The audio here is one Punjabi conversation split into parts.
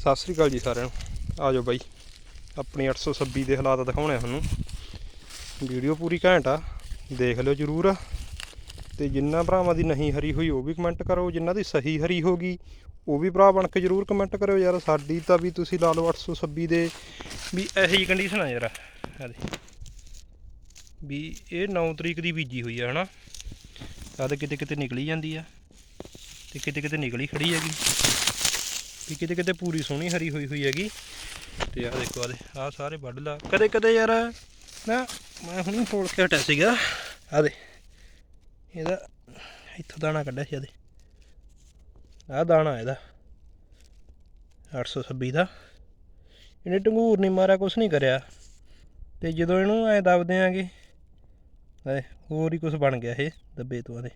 ਸਤਿ ਸ੍ਰੀ ਅਕਾਲ ਜੀ ਸਾਰਿਆਂ ਨੂੰ। ਆ ਜਾਓ ਬਾਈ, ਆਪਣੀ 826 ਦੇ ਹਾਲਾਤ ਦਿਖਾਉਣੇ ਆ ਤੁਹਾਨੂੰ। ਵੀਡੀਓ ਪੂਰੀ ਘੈਂਟ ਆ, ਦੇਖ ਲਿਓ ਜਰੂਰ। ਤੇ ਜਿੰਨਾ ਭਰਾਵਾਂ ਦੀ ਨਹੀਂ ਹਰੀ ਹੋਈ ਉਹ ਵੀ ਕਮੈਂਟ ਕਰੋ ਜਿਨ੍ਹਾਂ ਦੀ ਸਹੀ ਹਰੀ ਹੋ ਗਈ, ਉਹ ਵੀ ਭਰਾ ਬਣ ਕੇ ਜਰੂਰ ਕਮੈਂਟ ਕਰਿਓ ਯਾਰ। ਸਾਡੀ ਤਾਂ ਵੀ ਤੁਸੀਂ ਲਾ ਲਓ 826 ਦੇ, ਵੀ ਇਹੋ ਜਿਹੀ ਕੰਡੀਸ਼ਨ ਆ ਯਾਰ। ਆ ਵੀ ਇਹ 9 ਤਰੀਕ ਦੀ ਬੀਜੀ ਹੋਈ ਆ, ਹਨਾ? ਆ ਤੇ ਕਿਤੇ ਕਿਤੇ ਨਿਕਲੀ ਜਾਂਦੀ ਆ। ਤੇ ਕਿਤੇ ਕਿਤੇ ਨਿਕਲੀ ਖੜੀ ਹੈਗੀ। ਵੀ ਕਿਤੇ ਕਿਤੇ ਪੂਰੀ ਸੋਹਣੀ ਹਰੀ ਹੋਈ ਹੋਈ ਹੈਗੀ। ਤੇ ਆਹ ਦੇਖੋ ਆਹ ਦੇ ਸਾਰੇ ਵੱਢ ਲਾ। ਕਦੇ ਕਦੇ ਯਾਰ, ਨਾ ਮੈਂ ਹੁਣੀ ਫੋਲ ਕੇ ਹਟਿਆ ਸੀਗਾ। ਆ ਦੇ, ਇਹਦਾ ਇੱਥੋਂ ਦਾਣਾ ਕੱਢਿਆ ਸੀ ਆ ਦੇ। ਆ ਦਾਣਾ ਇਹਦਾ 826 ਦਾ। ਇਹਨੇ ਟੰਗੂਰ ਨਹੀਂ ਮਾਰਿਆ, ਕੁਛ ਨਹੀਂ ਕਰਿਆ। ਤੇ ਜਦੋਂ ਇਹਨੂੰ ਐ ਦਬਦੇ ਆਂਗੇ ਐ ਹੋਰ ਹੀ ਕੁਝ ਬਣ ਗਿਆ ਇਹ ਦੱਬੇ ਤੋਂ ਆਦੇ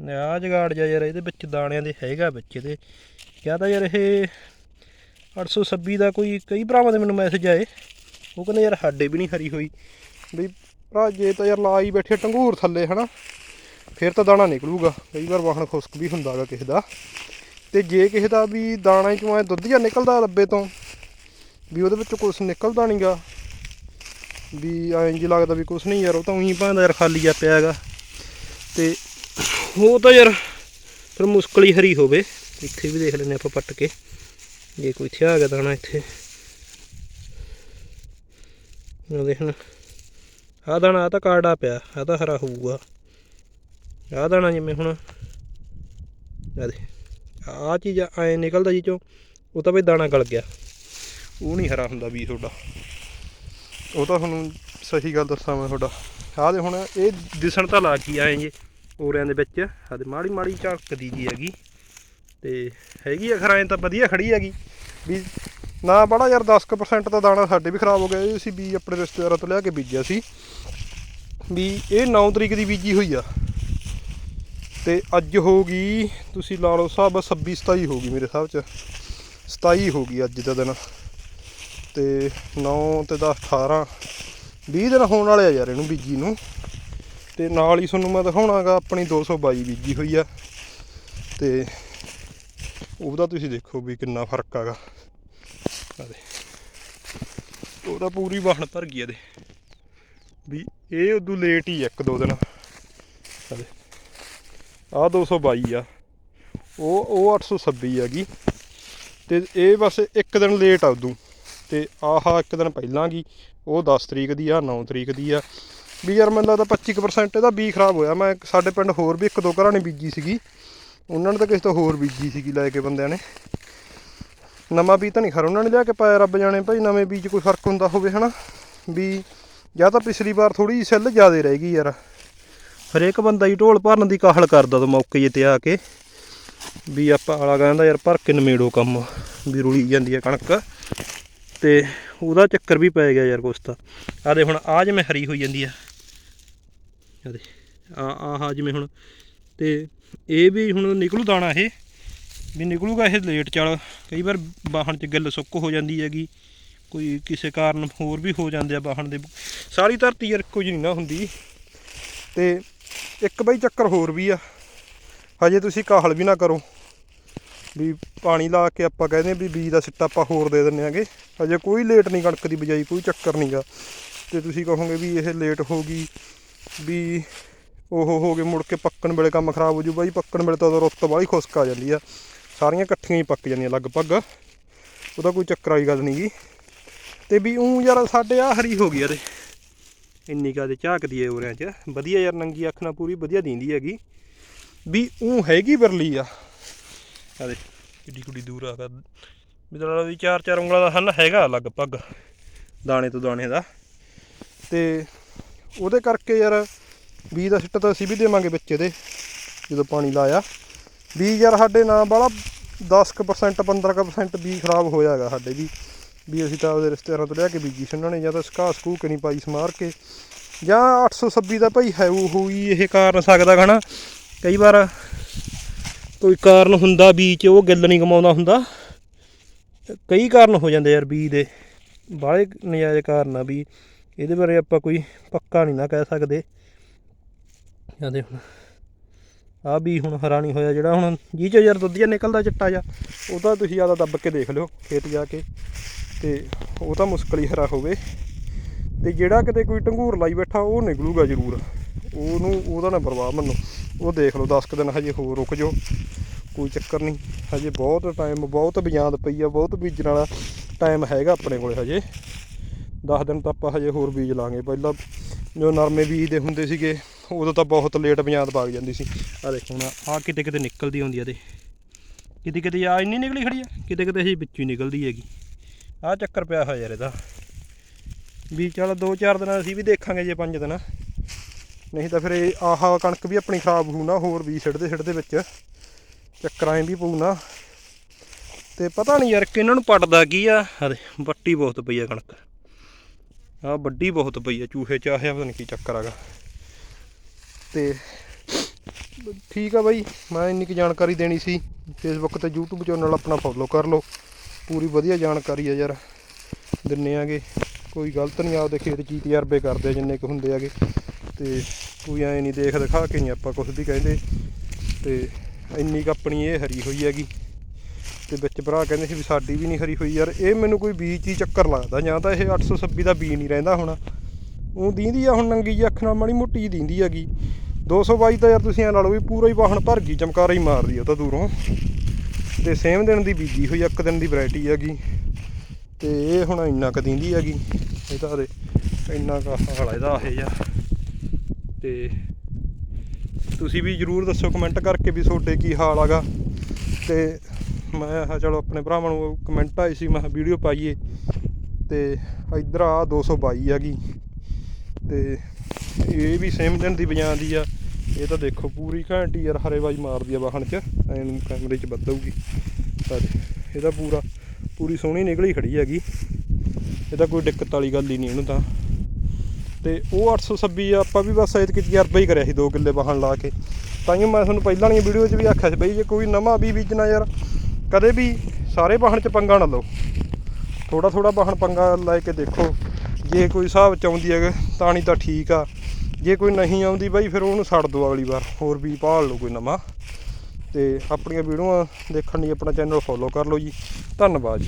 ਆ ਜਗਾੜ ਜਾ ਯਾਰ, ਇਹਦੇ ਵਿੱਚ ਦਾਣਿਆਂ ਦੇ ਹੈਗਾ ਵਿੱਚ ਇਹਦੇ। ਕਿਹਾ ਤਾਂ ਯਾਰ ਇਹ 826 ਦਾ ਕੋਈ, ਕਈ ਭਰਾਵਾਂ ਦੇ ਮੈਨੂੰ ਮੈਸੇਜ ਆਏ। ਉਹ ਕਹਿੰਦੇ ਯਾਰ ਸਾਡੇ ਵੀ ਨਹੀਂ ਹਰੀ ਹੋਈ। ਵੀ ਭਰਾ, ਜੇ ਤਾਂ ਯਾਰ ਲਾ ਹੀ ਬੈਠੇ ਟੰਗੂਰ ਥੱਲੇ, ਹਨਾ। ਫਿਰ ਤਾਂ ਦਾਣਾ ਨਿਕਲੂਗਾ। ਕਈ ਵਾਰ ਵਾਹਣ ਖੁਸਕ ਵੀ ਹੁੰਦਾਗਾ ਕਿਸੇ ਦਾ। ਤੇ ਜੇ ਕਿਸੇ ਦਾ ਵੀ ਦਾਣਾ ਚੋਂ ਐ ਦੁੱਧ ਜਿਹਾ ਨਿਕਲਦਾ ਲੱਬੇ ਤੋਂ, ਵੀ ਉਹਦੇ ਵਿੱਚੋਂ ਕੁਝ ਨਿਕਲਦਾ ਨਹੀਂਗਾ ਵੀ ਐਂ ਜੀ ਲੱਗਦਾ ਵੀ ਕੁਝ ਨਹੀਂ ਯਾਰ, ਉਹ ਤਾਂ ਉਹੀ ਭਾਂਦਾ ਯਾਰ ਖਾਲੀ ਆ ਪਿਆ ਹੈਗਾ ਤੇ ਉਹ ਤਾਂ ਯਾਰ ਫਿਰ ਮੁਸ਼ਕਲ ਹੀ ਹਰੀ ਹੋਵੇ। ਇੱਥੇ ਵੀ ਦੇਖ ਲੈਂਦੇ ਆਪਾਂ ਪੱਟ ਕੇ। ਜੇ ਕੋਈ ਇੱਥੇ ਆ ਗਿਆ ਦਾਣਾ ਇੱਥੇ। ਉਹ ਦੇਖਣ ਆਹ ਦਾਣਾ ਆ ਤਾਂ ਕਾਰਡਾ ਪਿਆ। ਆ ਤਾਂ ਹਰਾ ਹੋਊਗਾ। ਆਹ ਦਾਣਾ ਜਿਵੇਂ ਹੁਣ। ਆ ਦੇ ਆਹ ਚੀਜ਼ ਐ ਨਿਕਲਦਾ ਜੀ ਚੋਂ। ਉਹ ਤਾਂ ਬਈ ਦਾਣਾ ਗਲ ਗਿਆ। ਉਹ ਨਹੀਂ ਹਰਾ ਹੁੰਦਾ ਵੀ ਤੁਹਾਡਾ। ਉਹ ਤਾਂ ਤੁਹਾਨੂੰ ਸਹੀ ਗੱਲ ਦੱਸਾਂ ਮੈਂ ਤੁਹਾਡਾ। ਆਹ ਦੇ ਹੁਣ ਇਹ ਦਿਸਣ ਤਾਂ ਲਾ ਗਈ ਆਏ ਜੇ। ਔਰਿਆਂ ਦੇ ਵਿੱਚ। ਆਦੇ ਮਾੜੀ ਮਾੜੀ ਝਲਕਦੀ ਜੀ ਹੈਗੀ। ਤੇ ਹੈਗੀ ਆ ਖਰਾਏ ਤਾਂ ਵਧੀਆ ਖੜੀ ਹੈਗੀ। ਵੀ ਨਾ ਬੜਾ ਯਾਰ 10% ਤਾਂ ਦਾਣਾ ਸਾਡੇ ਵੀ ਖਰਾਬ ਹੋ ਗਿਆ। ਇਹ ਅਸੀਂ ਵੀ ਆਪਣੇ ਰਿਸ਼ਤੇਦਾਰਾਂ ਤੋਂ ਲਿਆ ਕੇ ਬੀਜਿਆ ਸੀ। ਵੀ ਇਹ 9 ਤਰੀਕ ਦੀ ਬੀਜੀ ਹੋਈ ਆ। ਤੇ ਅੱਜ ਹੋ ਗਈ, ਤੁਸੀਂ ਲਾ ਲਓ ਹਿਸਾਬ 26 27 ਹੋ ਗਈ ਮੇਰੇ ਹਿਸਾਬ ਚ। 27 ਹੋ ਗਈ ਅੱਜ ਦਾ ਦਿਨ। ਤੇ 9 ਤੇ 10 18 20 ਦਿਨ ਹੋਣ ਵਾਲੇ ਆ ਯਾਰ ਇਹਨੂੰ ਬੀਜੀ ਨੂੰ। ਤੇ ਨਾਲ ਹੀ ਤੁਹਾਨੂੰ ਮੈਂ ਦਿਖਾਉਣਾਗਾ ਆਪਣੀ 222 ਬੀਜੀ ਹੋਈ ਆ। ਤੇ ਉਹਦਾ ਤੁਸੀਂ ਦੇਖੋ ਵੀ ਕਿੰਨਾ ਫ਼ਰਕ ਆਗਾ। ਆਦੇ ਉਹਦਾ ਪੂਰੀ ਵਾਹਣ ਭਰ ਗਈ ਇਹਦੇ ਵੀ ਇਹ ਉਦੋਂ ਲੇਟ ਹੀ ਇੱਕ ਦੋ ਦਿਨ। ਆਦੇ ਆ 222 ਆ। ਉਹ ਉਹ 826 ਹੈਗੀ। ਤੇ ਇਹ ਬਸ ਇੱਕ ਦਿਨ ਲੇਟ ਆ ਉਦੋਂ। ਤੇ ਆਹ ਇੱਕ ਦਿਨ ਪਹਿਲਾਂ ਗਈ ਉਹ 10 ਤਰੀਕ ਦੀ ਆ 9 ਤਰੀਕ ਦੀ ਆ। ਵੀ ਯਾਰ ਮੈਨੂੰ ਲੱਗਦਾ 25% ਇਹਦਾ ਬੀ ਖਰਾਬ ਹੋਇਆ। ਮੈਂ ਸਾਡੇ ਪਿੰਡ ਹੋਰ ਵੀ ਇੱਕ ਦੋ ਘਰਾਂ ਨੇ ਬੀਜੀ ਸੀਗੀ। ਉਹਨਾਂ ਨੇ ਤਾਂ ਕਿਸੇ ਤੋਂ ਹੋਰ ਬੀਜੀ ਸੀਗੀ ਲੈ ਕੇ ਬੰਦਿਆਂ ਨੇ। ਨਵਾਂ ਬੀਜ ਤਾਂ ਨਹੀਂ ਖਰ, ਉਹਨਾਂ ਨੇ ਲਿਆ ਕੇ ਪਾਇਆ ਰੱਬ ਜਾਣੇ ਭਾਈ, ਨਵੇਂ ਬੀਜ ਕੋਈ ਫ਼ਰਕ ਹੁੰਦਾ ਹੋਵੇ ਹਨਾ। ਵੀ ਜਾਂ ਤਾਂ ਪਿਛਲੀ ਵਾਰ ਥੋੜੀ ਜਿਹੀ ਸੈੱਲ ਜ਼ਿਆਦੇ ਰਹਿ ਗਈ ਯਾਰ। ਹਰੇਕ ਬੰਦਾ ਹੀ ਢੋਲ ਭਰਨ ਦੀ ਕਾਹਲ ਕਰਦਾ ਤਾਂ ਮੌਕੇ ਜੇ ਤੇ ਆ ਕੇ। ਵੀ ਆਪਾਂ ਆਲਾ ਕਹਿੰਦਾ ਯਾਰ ਭਰ ਕੇ ਨਮੇੜੋ ਕੰਮ, ਵੀ ਰੁਲੀ ਜਾਂਦੀ ਹੈ ਕਣਕ। ਤੇ ਉਹਦਾ ਚੱਕਰ ਵੀ ਪੈ ਗਿਆ ਯਾਰ ਕੁਛ ਤਾਂ। ਆ ਦੇ ਹੁਣ ਆ ਜਿਵੇਂ ਹਰੀ ਹੋਈ ਜਾਂਦੀ ਆ। ਆ ਦੇ ਆ ਆਹ ਜਿਵੇਂ ਹੁਣ ਤੇ ਇਹ ਵੀ ਹੁਣ ਨਿਕਲੂ ਦਾਣਾ ਇਹ, ਵੀ ਨਿਕਲੂਗਾ ਇਹ ਲੇਟ ਚੱਲ। ਕਈ ਵਾਰ ਬਾਹਣ 'ਚ ਗਿੱਲ ਸੁੱਕ ਹੋ ਜਾਂਦੀ ਹੈਗੀ, ਕੋਈ ਕਿਸੇ ਕਾਰਨ ਹੋਰ ਵੀ ਹੋ ਜਾਂਦੇ ਆ ਬਾਹਣ ਦੇ। ਸਾਰੀ ਧਰਤੀ ਯਾਰ ਕੁਝ ਨਹੀਂ ਨਾ ਹੁੰਦੀ। ਤੇ ਇੱਕ ਬਈ ਚੱਕਰ ਹੋਰ ਵੀ ਆ, ਹਜੇ ਤੁਸੀਂ ਕਾਹਲ ਵੀ ਨਾ ਕਰੋ। ਵੀ ਪਾਣੀ ਲਾ ਕੇ ਆਪਾਂ ਕਹਿੰਦੇ ਆ ਵੀ ਬੀਜ ਦਾ ਸਿੱਟਾ ਆਪਾਂ ਹੋਰ ਦੇ ਦਿੰਨੇ ਆਗੇ ਹਜੇ ਕੋਈ ਲੇਟ ਨਹੀਂ ਕਣਕ ਦੀ ਬਿਜਾਈ, ਕੋਈ ਚੱਕਰ ਨਹੀਂਗਾ ਤੇ ਤੁਸੀਂ ਕਹੋਗੇ ਵੀ ਇਹ ਲੇਟ ਹੋ ਗਈ ਵੀ ਉਹ ਹੋ ਗਏ ਮੁੜ ਕੇ ਪੱਕਣ ਵੇਲੇ ਕੰਮ ਖਰਾਬ ਹੋ ਜੂ ਬਾਈ, ਪੱਕਣ ਵੇਲੇ ਤਾਂ ਉਦੋਂ ਰੁੱਤ ਵਾਲੀ ਖੁਸ਼ਕ ਆ ਜਾਂਦੀ ਆ। ਸਾਰੀਆਂ ਇਕੱਠੀਆਂ ਹੀ ਪੱਕ ਜਾਂਦੀਆਂ ਲਗਭਗ। ਉਹਦਾ ਕੋਈ ਚੱਕਰ ਵਾਲੀ ਗੱਲ ਨਹੀਂਗੀ ਤੇ ਵੀ ਉਹ ਯਾਰ ਸਾਡੇ ਆ ਹਰੀ ਹੋ ਗਈ ਯਾਰ। ਇੰਨੀ ਕਾ ਦੇ ਝਾਕਦੀ ਏ ਉਰਿਆਂ 'ਚ। ਵਧੀਆ ਯਾਰ ਨੰਗੀ ਅੱਖ ਨਾਲ ਪੂਰੀ ਵਧੀਆ ਦਿੰਦੀ ਹੈਗੀ। ਵੀ ਉਹ ਹੈਗੀ ਬਰਲੀ ਆ। ਆ ਦੇ ਕਿੱਡੀ ਕੁੱਡੀ ਦੂਰ ਆ ਕਰ ਮਤਲਬ ਵੀ ਚਾਰ ਚਾਰ ਉਂਗਲਾਂ ਦਾ ਹੱਲ ਹੈਗਾ ਲਗਭਗ, ਦਾਣੇ ਤੋਂ ਦਾਣੇ ਦਾ। ਤੇ ਉਹਦੇ ਕਰਕੇ ਯਾਰ ਬੀਜ ਦਾ ਸਿੱਟਾ ਤਾਂ ਅਸੀਂ ਵੀ ਦੇਵਾਂਗੇ ਵਿੱਚ ਇਹਦੇ, ਜਦੋਂ ਪਾਣੀ ਲਾਇਆ। ਬੀਜ ਯਾਰ ਸਾਡੇ ਨਾਲ ਬਾਲਾ 10% 15% ਬੀਜ ਖਰਾਬ ਹੋਇਆ ਹੈਗਾ ਸਾਡੇ ਵੀ। ਵੀ ਅਸੀਂ ਤਾਂ ਉਹਦੇ ਰਿਸ਼ਤੇਦਾਰਾਂ ਤੋਂ ਲਿਆ ਕੇ ਬੀਜੀ ਸੀ ਉਹਨਾਂ ਨੇ ਜਾਂ ਤਾਂ ਸਕਾ ਸਕੂ ਕੇ ਨਹੀਂ ਪਾਈ ਸਮਾਰ ਕੇ। ਜਾਂ 826 ਦਾ ਭਾਈ ਹੈ ਉਹ ਹੀ ਇਹ ਕਾਰਨ ਸਕਦਾ ਹਨਾ ਕਈ ਵਾਰ ਕੋਈ ਕਾਰਨ ਹੁੰਦਾ ਬੀਜ 'ਚ ਉਹ ਗਿੱਲ ਨਹੀਂ ਕਮਾਉਂਦਾ ਹੁੰਦਾ। ਕਈ ਕਾਰਨ ਹੋ ਜਾਂਦੇ ਯਾਰ ਬੀਜ ਦੇ। ਬਾਹਲੇ ਨਜਾਇਜ਼ ਕਾਰਨ ਆ ਵੀ ਇਹਦੇ ਬਾਰੇ ਆਪਾਂ ਕੋਈ ਪੱਕਾ ਨਹੀਂ ਨਾ ਕਹਿ ਸਕਦੇ। ਜਾਂਦੇ ਹੁਣ। ਆ ਵੀ ਹੁਣ ਹਰਾ ਨਹੀਂ ਹੋਇਆ ਜਿਹੜਾ ਹੁਣ ਜੀ ਚ ਯਾਰ ਦੁੱਧ ਜਿਹਾ ਨਿਕਲਦਾ ਚਿੱਟਾ ਜਿਹਾ, ਉਹ ਤਾਂ ਤੁਸੀਂ ਜ਼ਿਆਦਾ ਦੱਬ ਕੇ ਦੇਖ ਲਿਓ ਖੇਤ ਜਾ ਕੇ। ਤੇ ਉਹ ਤਾਂ ਮੁਸ਼ਕਲ ਹੀ ਹਰਾ ਹੋਵੇ। ਤੇ ਜਿਹੜਾ ਕਿਤੇ ਕੋਈ ਢੰਗੂਰ ਲਾਈ ਬੈਠਾ, ਉਹ ਨਿਕਲੂਗਾ ਜ਼ਰੂਰ। ਉਹਨੂੰ, ਉਹਦਾ ਨਾ ਪਰਵਾਹ ਮੰਨੋ। ਉਹ ਦੇਖ ਲਓ 10 ਕੁ ਦਿਨ ਹਜੇ ਹੋਰ ਰੁਕ ਜਾਓ। ਕੋਈ ਚੱਕਰ ਨਹੀਂ। ਹਜੇ ਬਹੁਤ ਟਾਈਮ ਬਹੁਤ ਬਿਆੰਦ ਪਈ ਆ, ਬਹੁਤ ਬੀਜਣ ਵਾਲਾ ਟਾਈਮ ਹੈਗਾ ਆਪਣੇ ਕੋਲੇ ਹਜੇ। 10 ਦਿਨ ਤਾਂ ਆਪਾਂ ਹਜੇ ਹੋਰ ਬੀਜ ਲਾਂਗੇ। ਪਹਿਲਾਂ ਜੋ ਨਰਮੇ ਬੀਜ ਦੇ ਹੁੰਦੇ ਸੀਗੇ, ਉਦੋਂ ਤਾਂ ਬਹੁਤ ਲੇਟ ਬਿਆੰਦ ਪਾਗ ਜਾਂਦੀ ਸੀ। ਆ ਦੇਖੋ ਹੁਣ ਆ ਕਿਤੇ ਕਿਤੇ ਨਿਕਲਦੀ ਹੁੰਦੀ ਆ ਤੇ। ਕਿਤੇ ਕਿਤੇ ਆ ਇੰਨੀ ਨਿਕਲੀ ਖੜੀ ਆ, ਕਿਤੇ ਕਿਤੇ ਹਜੇ ਵਿੱਚੋਂ ਹੀ ਨਿਕਲਦੀ ਹੈਗੀ। ਆ ਚੱਕਰ ਪਿਆ ਹੋਇਆ ਯਾਰ ਇਹਦਾ। ਵੀ ਚੱਲ 2-4 ਦਿਨਾਂ ਅਸੀਂ ਵੀ ਦੇਖਾਂਗੇ ਜੇ 5 ਦਿਨ। ਨਹੀਂ ਤਾਂ ਫਿਰ ਇਹ ਆਹ ਕਣਕ ਵੀ ਆਪਣੀ ਖਰਾਬ ਹੋਊ ਨਾ, ਹੋਰ ਵੀ ਸਿੱਟਦੇ ਸਿੱਟਦੇ ਵਿੱਚ ਚੱਕਰਾਂ ਵੀ ਪਊ ਨਾ। ਤੇ ਪਤਾ ਨਹੀਂ ਯਾਰ ਕਿ ਇਹਨਾਂ ਨੂੰ ਪਟਦਾ ਕੀ ਆ। ਹਰੇ ਵੱਟੀ ਬਹੁਤ ਪਈ ਆ ਕਣਕ। ਆ ਵੱਡੀ ਬਹੁਤ ਪਈ ਆ, ਚੂਹੇ ਚਾਹਿਆ ਪਤਾ ਨਹੀਂ ਕੀ ਚੱਕਰ ਹੈਗਾ। ਤੇ ਠੀਕ ਆ ਬਾਈ, ਮੈਂ ਇੰਨੀ ਕੁ ਜਾਣਕਾਰੀ ਦੇਣੀ ਸੀ। ਫੇਸਬੁੱਕ ਤੇ YouTube ਚੈਨਲ ਆਪਣਾ ਫੋਲੋ ਕਰ ਲਓ। ਪੂਰੀ ਵਧੀਆ ਜਾਣਕਾਰੀ ਆ ਯਾਰ, ਦਿੰਨੇ ਆਗੇ। ਕੋਈ ਗਲਤ ਨਹੀਂ ਆਪਦੇ ਖੇਤ 'ਚ ਤਜਰਬੇ ਕਰਦੇ ਆ, ਜਿੰਨੇ ਕੁ ਹੁੰਦੇ ਆਗੇ। ਤੇ ਕੋਈ ਐ ਨਹੀਂ ਦੇਖ ਦਿਖਾ ਕੇ ਨਹੀਂ ਆਪਾਂ ਕੁਝ ਵੀ ਕਹਿੰਦੇ। ਤੇ ਇੰਨੀ ਕੁ ਆਪਣੀ ਇਹ ਹਰੀ ਹੋਈ ਹੈਗੀ। ਤੇ ਵਿੱਚ ਭਰਾ ਕਹਿੰਦੇ ਸੀ ਵੀ ਸਾਡੀ ਵੀ ਨਹੀਂ ਖਰੀ ਹੋਈ ਯਾਰ, ਇਹ ਮੈਨੂੰ ਕੋਈ ਬੀਜ ਹੀ ਚੱਕਰ ਲੱਗਦਾ, ਜਾਂ ਤਾਂ ਇਹ 826 ਦਾ ਬੀਜ ਨਹੀਂ ਰਹਿੰਦਾ ਹੋਣਾ। ਉਹ ਦੀਂਦੀ ਆ, ਹੁਣ ਨੰਗੀ ਜੀ ਅੱਖ ਨਾਲ ਮਾੜੀ ਮੋਟੀ ਜਿਹੀ ਦੀਂਦੀ ਹੈਗੀ। 222 ਤਾਂ ਯਾਰ ਤੁਸੀਂ ਐ ਲਾ ਲਓ ਵੀ ਪੂਰਾ ਹੀ ਵਾਹਣ ਭਰ ਗਈ, ਚਮਕਾਰਾ ਹੀ ਮਾਰਦੀ ਆ ਤਾਂ ਦੂਰੋਂ। ਤੇ ਸੇਮ ਦਿਨ ਦੀ ਬੀਜੀ ਹੋਈ, ਇੱਕ ਦਿਨ ਦੀ ਵੈਰਾਈਟੀ ਹੈਗੀ। ਤੇ ਇਹ ਹੁਣ ਇੰਨਾ ਕੁ ਦਿੰਦੀ ਹੈਗੀ ਇਹਦਾ ਤਾਂ ਦੇ ਇੰਨਾ ਕੁ ਹਾਲਾ ਇਹਦਾ ਇਹ ਜਾ ਤੇ ਤੁਸੀਂ ਵੀ ਜਰੂਰ ਦੱਸੋ ਕਮੈਂਟ ਕਰਕੇ ਵੀ ਤੁਹਾਡੇ ਕੀ ਹਾਲ ਹੈਗਾ। ਤੇ ਮੈਂ ਆਹ ਚਲੋ ਆਪਣੇ ਭਰਾਵਾਂ ਨੂੰ ਕਮੈਂਟ ਆਈ ਸੀ, ਮੈਂ ਵੀਡੀਓ ਪਾਈਏ। ਤੇ ਇਧਰ ਆ 222 ਹੈਗੀ ਤੇ ਇਹ ਵੀ ਸੇਮ ਦਿਨ ਦੀ ਬਜਾਂਦੀ ਆ। ਇਹ ਤਾਂ ਦੇਖੋ ਪੂਰੀ ਘੰਟੀ ਯਾਰ ਹਰੇ ਹਰੇਵਾਜ ਮਾਰਦੀ ਆ ਵਾਹਣ 'ਚ ਐਨ ਕੈਮਰੇ 'ਚ ਬੱਦਊਗੀ ਤਾਂ ਇਹਦਾ ਪੂਰਾ, ਪੂਰੀ ਸੋਹਣੀ ਨਿਕਲੀ ਖੜੀ ਹੈਗੀ। ਇਹਦਾ ਕੋਈ ਦਿੱਕਤ ਵਾਲੀ ਗੱਲ ਹੀ ਨਹੀਂ ਇਹਨੂੰ ਤਾਂ। ਤੇ ਉਹ 826 ਆਪਾਂ ਵੀ ਬਸ ਐਤਕੀ ਤਜਰਬਾ ਹੀ ਕਰਿਆ ਸੀ 2 ਕਿੱਲੇ ਵਾਹਣ ਲਾ ਕੇ। ਤਾਂ ਹੀ ਮੈਂ ਤੁਹਾਨੂੰ ਪਹਿਲਾਂ ਵਾਲੀਆਂ ਵੀਡੀਓ 'ਚ ਵੀ ਆਖਿਆ ਸੀ ਬਈ ਜੇ ਕੋਈ ਨਵਾਂ ਵੀ ਬੀਜਣਾ ਯਾਰ ਕਦੇ ਵੀ ਸਾਰੇ ਵਾਹਣ 'ਚ ਪੰਗਾ ਨਾ ਲਓ। ਥੋੜਾ ਥੋੜਾ ਵਾਹਣ ਪੰਗਾ ਲੈ ਕੇ ਦੇਖੋ। ਜੇ ਕੋਈ ਹਿਸਾਬ ਚ ਆਉਂਦੀ ਹੈ ਤਾਂ ਨਹੀਂ ਤਾਂ ਠੀਕ ਆ। ਜੇ ਕੋਈ ਨਹੀਂ ਆਉਂਦੀ ਬਾਈ, ਫਿਰ ਉਹਨੂੰ ਛੱਡ ਦਿਓ ਅਗਲੀ ਵਾਰ। ਹੋਰ ਵੀ ਭਾਲ ਲਓ ਕੋਈ ਨਵਾਂ। ਤੇ ਆਪਣੀਆਂ ਵੀਡੀਓਆਂ ਦੇਖਣ ਲਈ ਆਪਣਾ ਚੈਨਲ ਫੋਲੋ ਕਰ ਲਓ ਜੀ। ਧੰਨਵਾਦ ਜੀ।